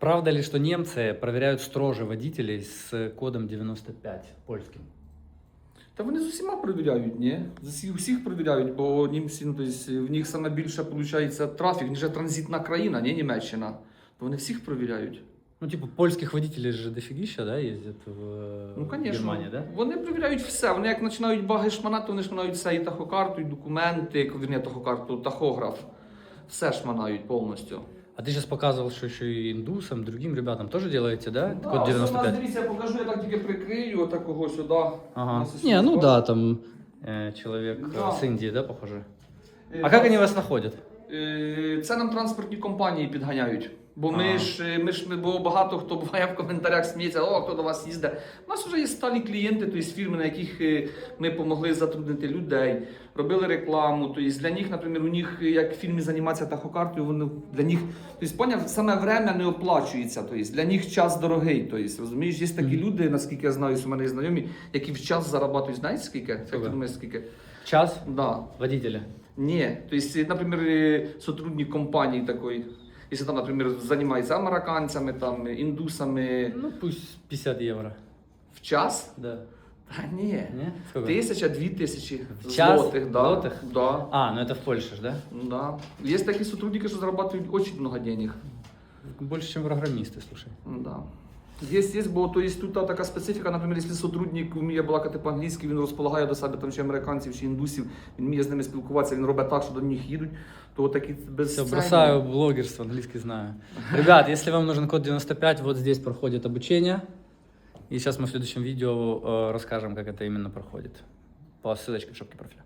Правда ли, что немцы проверяют строже водителей с кодом 95 польским? Та вони з усіма перевіряють, ні? З усіх, усіх перевіряють, бо німці, ну, тобто, в них саме більше виходить трафік, ніж транзитна країна, не Німеччина. То вони всіх перевіряють. Ну, типа, польских водителей же дофигища, да, ездят в, Ну, в звісно. Да? Вони перевіряють все. Вони як починають баги шманати, вони шманають все, і тахокарту, і документи, як вірні, тахокарту, тахограф. Все шманають повністю. А ты сейчас показывал, что еще и индусам, другим ребятам тоже делаете, да? Да, Код ось у нас, 95. дивіться, я покажу, я так тільки прикрию, отакого сюди. У Ага. нас ось Не, ну сюди. да, там э, человек э, Да. с Индии, да, похоже. Е, А как они вас находят? Е, Це нам транспортні компанії підганяють. Бо ми ж е, ми ж ми- бо багато хто буває в коментарях сміється, о, хто до вас їздить. У нас вже є сталі клієнти, тобто фірми, на яких е, ми допомогли затруднити людей, робили рекламу. Тобто для них, наприклад, у них е, як в фільмі займатися тахокартою, вони для них, тобто поняв, саме время не оплачується. Тобто для них час дорогий. Тобто, розумієш, є такі люди, наскільки я знаю, у мене є знайомі, які в час зарабатують, знаєте скільки? Як ти думаєш, скільки? Час Да. водителя. Не, то есть, э, например, э, сотрудник компании такой, если там, например, занимается американцами, там, э, индусами Ну, пусть 50 евро. в час, Да. да не, Не? Сколько? тысяча, две тысячи В час? злотых, да, Злотых? да, А, ну это в Польше ж, да? да. Есть такие сотрудники, что зарабатывают очень много денег, Больше, чем программисты, слушай. да. Есть, есть, бо то есть тут та така специфіка, наприклад, якщо сотрудник вміє балакати по-англійськи, він розполагає до себе там чи американців, чи індусів, він вміє з ними спілкуватися, він робить так, що до них їдуть, то такі без Все, цього- бросаю блогерство, английский знаю. Ребят, если вам нужен код 95, вот здесь проходит обучение. И сейчас мы в следующем видео э, расскажем, как это именно проходит. По ссылочке в шапке профиля.